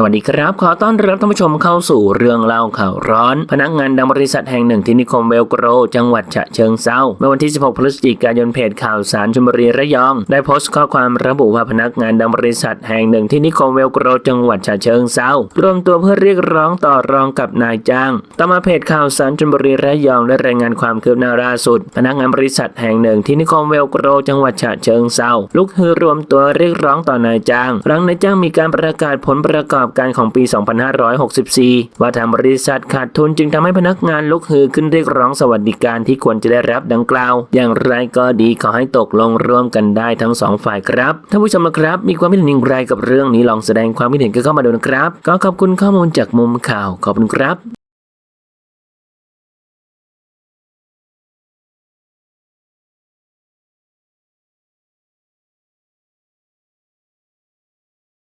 สวัสดีครับ ขอต้อนรับท่านผู้ชมเข้าสู่เรื่องเล่าข่าวร้อน พนักงานดังบริษัทแห่งหนึ่งที่นิคมเวลโกร จังหวัดฉะเชิงเซาเมื่อวันที่ 16 พฤศจิกายนเพจข่าวสารชลบุรีระยอง ได้โพสต์ข้อความระบุว่าพนักงานดังบริษัทแห่งหนึ่งที่นิคมเวลโกร จังหวัดฉะเชิงเซารวมตัวเพื่อเรียกร้องต่อรองกับนายจ้าง ต่อมาเพจข่าวสารชลบุรีระยองได้รายงานความคืบหน้าล่าสุด พนักงานบริษัทแห่งหนึ่งที่นิคมเวลโกร จังหวัดฉะเชิงเซาลุกฮือรวมตัวเรียกร้องต่อนายจ้าง หลังนายจ้างมีการประกาศผลประกอบการของปี 2564 ว่าทางบริษัทขาดทุนจึงทำให้พนักงานลุกฮือขึ้นเรียกร้องสวัสดิการที่ควรจะได้รับดังกล่าว อย่างไรก็ดีขอให้ตกลงร่วมกันได้ทั้งสองฝ่ายครับท่านผู้ชมนะครับ มีความคิดเห็นอย่างไรกับเรื่องนี้ลองแสดงความคิดเห็นกันเข้ามาดูนะครับ ก็ขอบคุณข้อมูลจากมุมข่าวขอบคุณครับ